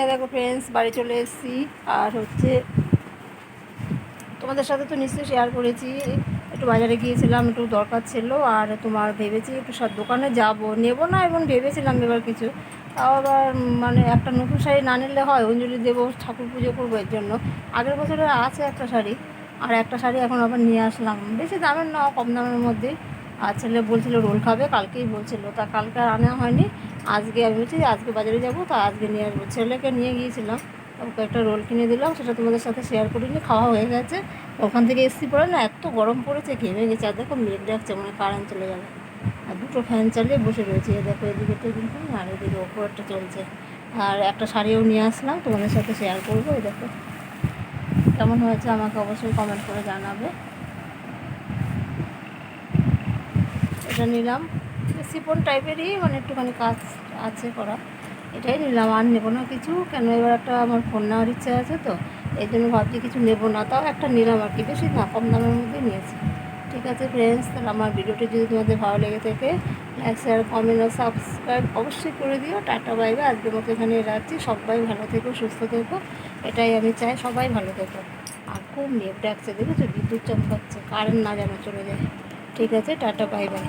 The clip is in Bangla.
এ দেখো ফ্রেন্ডস বাড়ি চলে এসেছি। আর হচ্ছে তোমাদের সাথে তো নিশ্চয়ই শেয়ার করেছি। একটু বাজারে গিয়েছিলাম, একটু দরকার ছিল। আর তোমার ভেবেছি একটু সব দোকানে যাব। নেব না এবং ভেবেছিলাম এবার কিছু। আবার মানে একটা নতুন শাড়ি না নিলে হয় অঞ্জলি দেবো, ঠাকুর পুজো করব এর জন্য। আগের বছরে আছে একটা শাড়ি, আর একটা শাড়ি এখন আবার নিয়ে আসলাম। বেশি দামের না কম দামের মধ্যে। আর ছেলে বলছিল, রোল খাবে? কালকেই বলছিল। তা কালকে আনা হয়নি। আজকে আমি বলছি, আজকে বাজারে যাব। তা আজকে নিয়ে আসব। ছেলেকে নিয়ে গিয়েছিলাম। ওকে একটা রোল কিনে দিলাম। সেটা তোমাদের সাথে শেয়ার করিনি, খাওয়া হয়ে গেছে। ওখান থেকে এসছি পরে না, এত গরম পড়েছে, ঘেমে গেছে। আর দেখো, মেঘ ডাকছে মানে কারেন্ট চলে যাবে আর দুটো ফ্যান চালিয়ে বসে রয়েছে। দেখো, এদিকে টেবিল ফ্যান আর এদিকে ওপরটা চলছে। আর একটা শাড়িও নিয়ে আসলাম, তোমাদের সাথে শেয়ার করব দেখো। কেমন হয়েছে আমাকে অবশ্যই কমেন্ট করে জানাবে। এটা নিলাম। সিপন টাইপেরই মানে একটুখানি কাজ আছে করা। এটাই নিলাম, আর নেব না কিছু। কেন এবার একটা আমার ফোন নেওয়ার ইচ্ছা আছে তো এই জন্য ভাবছি কিছু নেব না। তাও একটা নিলাম আর কি, বেশি না, কম দামের মধ্যে নিয়েছি। ঠিক আছে ফ্রেন্ডস তাহলে আমার ভিডিওটি যদি তোমাদের ভালো লেগে থাকে লাইক শেয়ার কমেন্ট আর সাবস্ক্রাইব অবশ্যই করে দিও। টাটা বাইবে আজকের মতো এখানে রাখছি। সবাই ভালো থেকো, সুস্থ থেকো। এটাই আমি চাই, সবাই ভালো থেকো। আর খুব নেট ডাকছে, দেখেছ? বিদ্যুৎ চমকাচ্ছে কারেন্ট না যেন চলে যায়। ঠিক আছে, টাটা বাই বাই